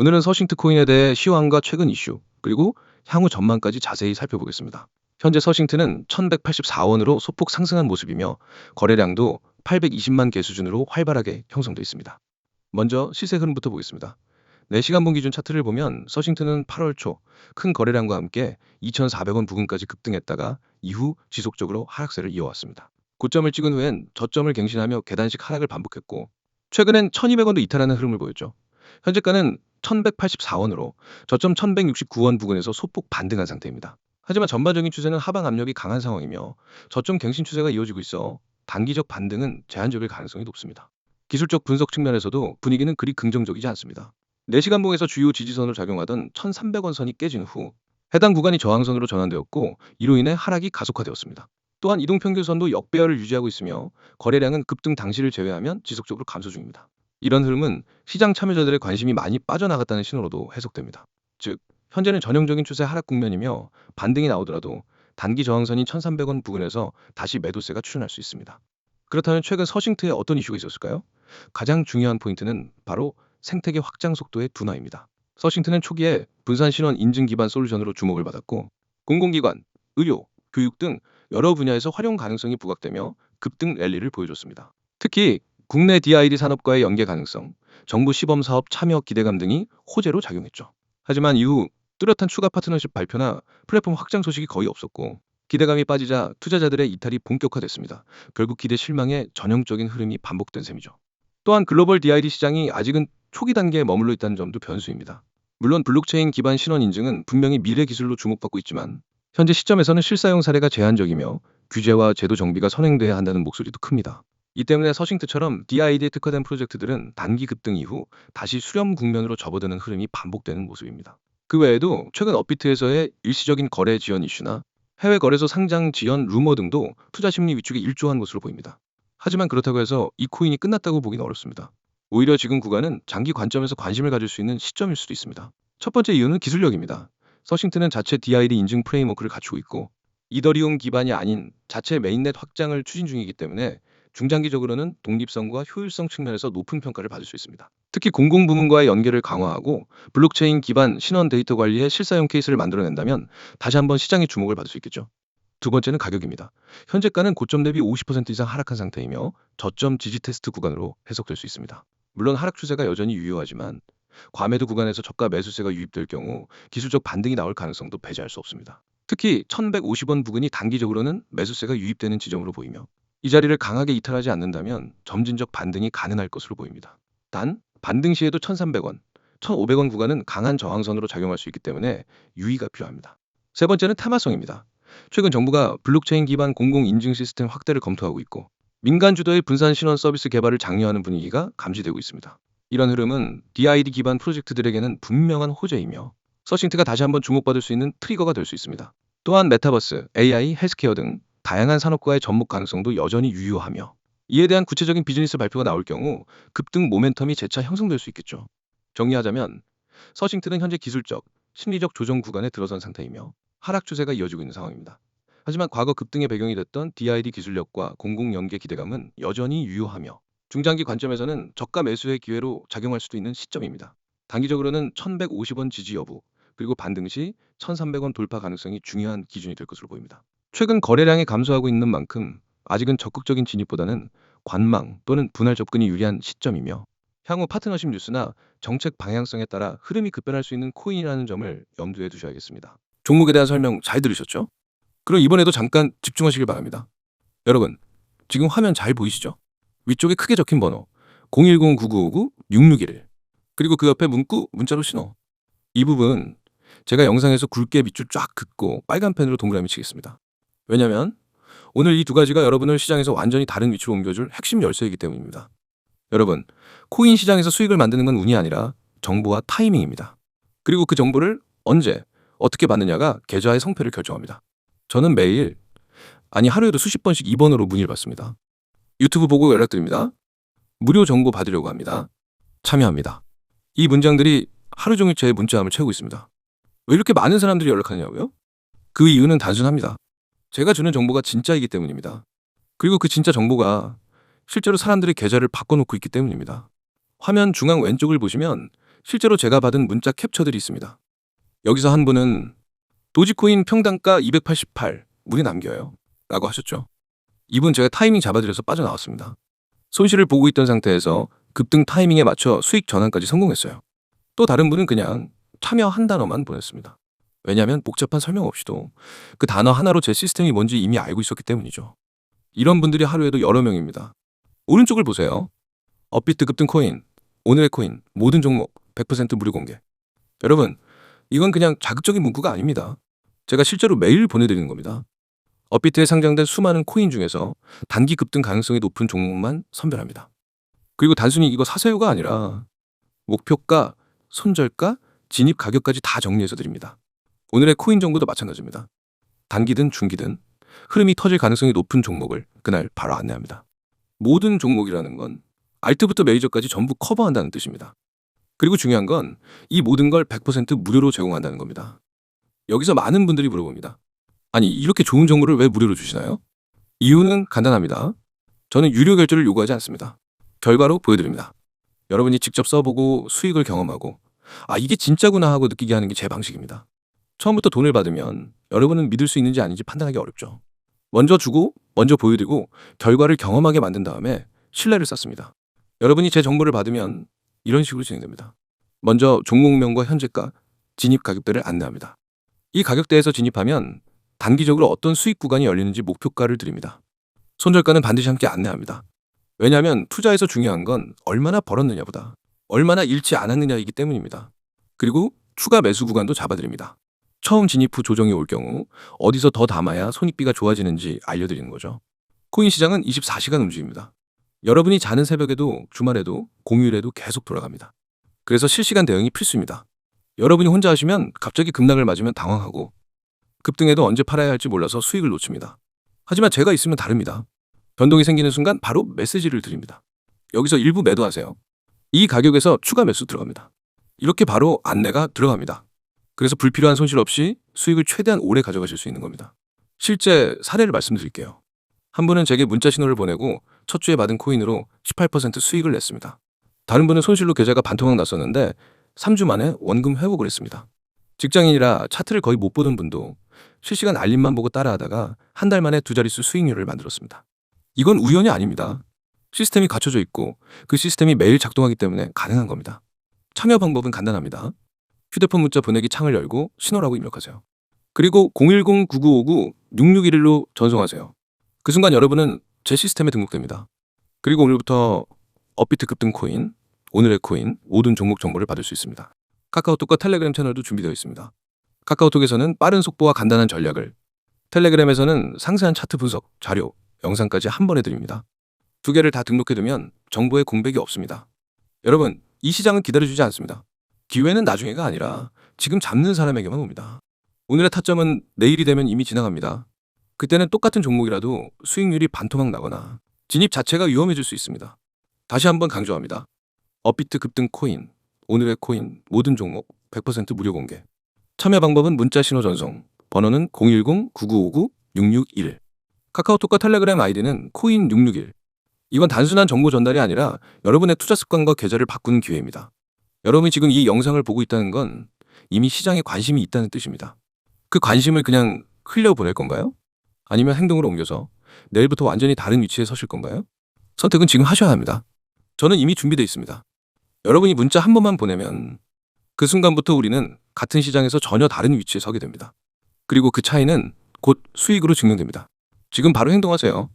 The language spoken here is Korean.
오늘은 서싱트 코인에 대해 시황과 최근 이슈, 그리고 향후 전망까지 자세히 살펴보겠습니다. 현재 서싱트는 1184원으로 소폭 상승한 모습이며 거래량도 820만 개 수준으로 활발하게 형성돼 있습니다. 먼저 시세 흐름부터 보겠습니다. 4시간 본 기준 차트를 보면 서싱트는 8월 초 큰 거래량과 함께 2,400원 부근까지 급등했다가 이후 지속적으로 하락세를 이어왔습니다. 고점을 찍은 후엔 저점을 갱신하며 계단식 하락을 반복했고 최근엔 1,200원도 이탈하는 흐름을 보였죠. 현재가는 1,184원으로 저점 1,169원 부근에서 소폭 반등한 상태입니다. 하지만 전반적인 추세는 하방 압력이 강한 상황이며 저점 갱신 추세가 이어지고 있어 단기적 반등은 제한적일 가능성이 높습니다. 기술적 분석 측면에서도 분위기는 그리 긍정적이지 않습니다. 4시간 봉에서 주요 지지선으로 작용하던 1,300원 선이 깨진 후 해당 구간이 저항선으로 전환되었고 이로 인해 하락이 가속화되었습니다. 또한 이동평균선도 역배열을 유지하고 있으며 거래량은 급등 당시를 제외하면 지속적으로 감소 중입니다. 이런 흐름은 시장 참여자들의 관심이 많이 빠져나갔다는 신호로도 해석됩니다. 즉, 현재는 전형적인 추세 하락 국면이며 반등이 나오더라도 단기 저항선인 1,300원 부근에서 다시 매도세가 출현할 수 있습니다. 그렇다면 최근 서싱트에 어떤 이슈가 있었을까요? 가장 중요한 포인트는 바로 생태계 확장 속도의 둔화입니다. 서싱트는 초기에 분산 신원 인증 기반 솔루션으로 주목을 받았고 공공기관, 의료, 교육 등 여러 분야에서 활용 가능성이 부각되며 급등 랠리를 보여줬습니다. 특히 국내 DID 산업과의 연계 가능성, 정부 시범 사업 참여 기대감 등이 호재로 작용했죠. 하지만 이후 뚜렷한 추가 파트너십 발표나 플랫폼 확장 소식이 거의 없었고 기대감이 빠지자 투자자들의 이탈이 본격화됐습니다. 결국 기대 실망의 전형적인 흐름이 반복된 셈이죠. 또한 글로벌 DID 시장이 아직은 초기 단계에 머물러 있다는 점도 변수입니다. 물론 블록체인 기반 신원 인증은 분명히 미래 기술로 주목받고 있지만 현재 시점에서는 실사용 사례가 제한적이며 규제와 제도 정비가 선행돼야 한다는 목소리도 큽니다. 이 때문에 서싱트처럼 DID에 특화된 프로젝트들은 단기 급등 이후 다시 수렴 국면으로 접어드는 흐름이 반복되는 모습입니다. 그 외에도 최근 업비트에서의 일시적인 거래 지연 이슈나 해외 거래소 상장 지연 루머 등도 투자 심리 위축에 일조한 것으로 보입니다. 하지만 그렇다고 해서 이 코인이 끝났다고 보기는 어렵습니다. 오히려 지금 구간은 장기 관점에서 관심을 가질 수 있는 시점일 수도 있습니다. 첫 번째 이유는 기술력입니다. 서싱트는 자체 DID 인증 프레임워크를 갖추고 있고 이더리움 기반이 아닌 자체 메인넷 확장을 추진 중이기 때문에 중장기적으로는 독립성과 효율성 측면에서 높은 평가를 받을 수 있습니다. 특히 공공부문과의 연계를 강화하고 블록체인 기반 신원 데이터 관리의 실사용 케이스를 만들어낸다면 다시 한번 시장의 주목을 받을 수 있겠죠. 두 번째는 가격입니다. 현재가는 고점 대비 50% 이상 하락한 상태이며 저점 지지 테스트 구간으로 해석될 수 있습니다. 물론 하락 추세가 여전히 유효하지만 과매도 구간에서 저가 매수세가 유입될 경우 기술적 반등이 나올 가능성도 배제할 수 없습니다. 특히 1150원 부근이 단기적으로는 매수세가 유입되는 지점으로 보이며 이 자리를 강하게 이탈하지 않는다면 점진적 반등이 가능할 것으로 보입니다. 단 반등 시에도 1300원, 1500원 구간은 강한 저항선으로 작용할 수 있기 때문에 유의가 필요합니다. 세 번째는 테마성입니다. 최근 정부가 블록체인 기반 공공 인증 시스템 확대를 검토하고 있고 민간 주도의 분산 신원 서비스 개발을 장려하는 분위기가 감지되고 있습니다. 이런 흐름은 DID 기반 프로젝트들에게는 분명한 호재이며 서싱트가 다시 한번 주목받을 수 있는 트리거가 될 수 있습니다. 또한 메타버스, AI, 헬스케어 등 다양한 산업과의 접목 가능성도 여전히 유효하며 이에 대한 구체적인 비즈니스 발표가 나올 경우 급등 모멘텀이 재차 형성될 수 있겠죠. 정리하자면 서싱트는 현재 기술적, 심리적 조정 구간에 들어선 상태이며 하락 추세가 이어지고 있는 상황입니다. 하지만 과거 급등의 배경이 됐던 DID 기술력과 공공 연계 기대감은 여전히 유효하며 중장기 관점에서는 저가 매수의 기회로 작용할 수도 있는 시점입니다. 단기적으로는 1150원 지지 여부, 그리고 반등 시 1300원 돌파 가능성이 중요한 기준이 될 것으로 보입니다. 최근 거래량이 감소하고 있는 만큼 아직은 적극적인 진입보다는 관망 또는 분할 접근이 유리한 시점이며 향후 파트너십 뉴스나 정책 방향성에 따라 흐름이 급변할 수 있는 코인이라는 점을 염두에 두셔야겠습니다. 종목에 대한 설명 잘 들으셨죠? 그럼 이번에도 잠깐 집중하시길 바랍니다. 여러분, 지금 화면 잘 보이시죠? 위쪽에 크게 적힌 번호 010-9959-6611 그리고 그 옆에 문구 문자로 신호 이 부분 제가 영상에서 굵게 밑줄 쫙 긋고 빨간 펜으로 동그라미 치겠습니다. 왜냐면 오늘 이 두 가지가 여러분을 시장에서 완전히 다른 위치로 옮겨줄 핵심 열쇠이기 때문입니다. 여러분, 코인 시장에서 수익을 만드는 건 운이 아니라 정보와 타이밍입니다. 그리고 그 정보를 언제, 어떻게 받느냐가 계좌의 성패를 결정합니다. 저는 매일, 아니 하루에도 수십 번씩 2번으로 문의를 받습니다. 유튜브 보고 연락드립니다. 무료 정보 받으려고 합니다. 참여합니다. 이 문장들이 하루 종일 제 문자함을 채우고 있습니다. 왜 이렇게 많은 사람들이 연락하냐고요? 그 이유는 단순합니다. 제가 주는 정보가 진짜이기 때문입니다. 그리고 그 진짜 정보가 실제로 사람들의 계좌를 바꿔놓고 있기 때문입니다. 화면 중앙 왼쪽을 보시면 실제로 제가 받은 문자 캡처들이 있습니다. 여기서 한 분은 도지코인 평단가 288 물이 남겨요. 라고 하셨죠. 이분 제가 타이밍 잡아드려서 빠져나왔습니다. 손실을 보고 있던 상태에서 급등 타이밍에 맞춰 수익 전환까지 성공했어요. 또 다른 분은 그냥 참여 한 단어만 보냈습니다. 왜냐하면 복잡한 설명 없이도 그 단어 하나로 제 시스템이 뭔지 이미 알고 있었기 때문이죠. 이런 분들이 하루에도 여러 명입니다. 오른쪽을 보세요. 업비트 급등 코인, 오늘의 코인, 모든 종목 100% 무료 공개. 여러분, 이건 그냥 자극적인 문구가 아닙니다. 제가 실제로 매일 보내드리는 겁니다. 업비트에 상장된 수많은 코인 중에서 단기 급등 가능성이 높은 종목만 선별합니다. 그리고 단순히 이거 사세요가 아니라 목표가, 손절가, 진입 가격까지 다 정리해서 드립니다. 오늘의 코인 정보도 마찬가지입니다. 단기든 중기든 흐름이 터질 가능성이 높은 종목을 그날 바로 안내합니다. 모든 종목이라는 건 알트부터 메이저까지 전부 커버한다는 뜻입니다. 그리고 중요한 건 이 모든 걸 100% 무료로 제공한다는 겁니다. 여기서 많은 분들이 물어봅니다. 아니, 이렇게 좋은 정보를 왜 무료로 주시나요? 이유는 간단합니다. 저는 유료 결제를 요구하지 않습니다. 결과로 보여드립니다. 여러분이 직접 써보고 수익을 경험하고 아, 이게 진짜구나 하고 느끼게 하는 게 제 방식입니다. 처음부터 돈을 받으면 여러분은 믿을 수 있는지 아닌지 판단하기 어렵죠. 먼저 주고, 먼저 보여드리고 결과를 경험하게 만든 다음에 신뢰를 쌓습니다. 여러분이 제 정보를 받으면 이런 식으로 진행됩니다. 먼저 종목명과 현재가, 진입 가격대를 안내합니다. 이 가격대에서 진입하면 단기적으로 어떤 수익 구간이 열리는지 목표가를 드립니다. 손절가는 반드시 함께 안내합니다. 왜냐하면 투자에서 중요한 건 얼마나 벌었느냐보다 얼마나 잃지 않았느냐이기 때문입니다. 그리고 추가 매수 구간도 잡아드립니다. 처음 진입 후 조정이 올 경우 어디서 더 담아야 손익비가 좋아지는지 알려드리는 거죠. 코인 시장은 24시간 움직입니다. 여러분이 자는 새벽에도 주말에도 공휴일에도 계속 돌아갑니다. 그래서 실시간 대응이 필수입니다. 여러분이 혼자 하시면 갑자기 급락을 맞으면 당황하고 급등에도 언제 팔아야 할지 몰라서 수익을 놓칩니다. 하지만 제가 있으면 다릅니다. 변동이 생기는 순간 바로 메시지를 드립니다. 여기서 일부 매도하세요. 이 가격에서 추가 매수 들어갑니다. 이렇게 바로 안내가 들어갑니다. 그래서 불필요한 손실 없이 수익을 최대한 오래 가져가실 수 있는 겁니다. 실제 사례를 말씀드릴게요. 한 분은 제게 문자 신호를 보내고 첫 주에 받은 코인으로 18% 수익을 냈습니다. 다른 분은 손실로 계좌가 반토막 났었는데 3주 만에 원금 회복을 했습니다. 직장인이라 차트를 거의 못 보던 분도 실시간 알림만 보고 따라하다가 한 달 만에 두 자릿수 수익률을 만들었습니다. 이건 우연이 아닙니다. 시스템이 갖춰져 있고 그 시스템이 매일 작동하기 때문에 가능한 겁니다. 참여 방법은 간단합니다. 휴대폰 문자 보내기 창을 열고 신호라고 입력하세요. 그리고 010-9959-6611로 전송하세요. 그 순간 여러분은 제 시스템에 등록됩니다. 그리고 오늘부터 업비트 급등 코인, 오늘의 코인 모든 종목 정보를 받을 수 있습니다. 카카오톡과 텔레그램 채널도 준비되어 있습니다. 카카오톡에서는 빠른 속보와 간단한 전략을, 텔레그램에서는 상세한 차트 분석, 자료, 영상까지 한 번에 드립니다. 두 개를 다 등록해두면 정보에 공백이 없습니다. 여러분, 이 시장은 기다려주지 않습니다. 기회는 나중에가 아니라 지금 잡는 사람에게만 옵니다. 오늘의 타점은 내일이 되면 이미 지나갑니다. 그때는 똑같은 종목이라도 수익률이 반토막 나거나 진입 자체가 위험해질 수 있습니다. 다시 한번 강조합니다. 업비트 급등 코인, 오늘의 코인 모든 종목 100% 무료 공개. 참여 방법은 문자 신호 전송, 번호는 010-9959-661. 카카오톡과 텔레그램 아이디는 코인661. 이건 단순한 정보 전달이 아니라 여러분의 투자 습관과 계좌를 바꾸는 기회입니다. 여러분이 지금 이 영상을 보고 있다는 건 이미 시장에 관심이 있다는 뜻입니다. 그 관심을 그냥 흘려보낼 건가요? 아니면 행동으로 옮겨서 내일부터 완전히 다른 위치에 서실 건가요? 선택은 지금 하셔야 합니다. 저는 이미 준비되어 있습니다. 여러분이 문자 한 번만 보내면 그 순간부터 우리는 같은 시장에서 전혀 다른 위치에 서게 됩니다. 그리고 그 차이는 곧 수익으로 증명됩니다. 지금 바로 행동하세요.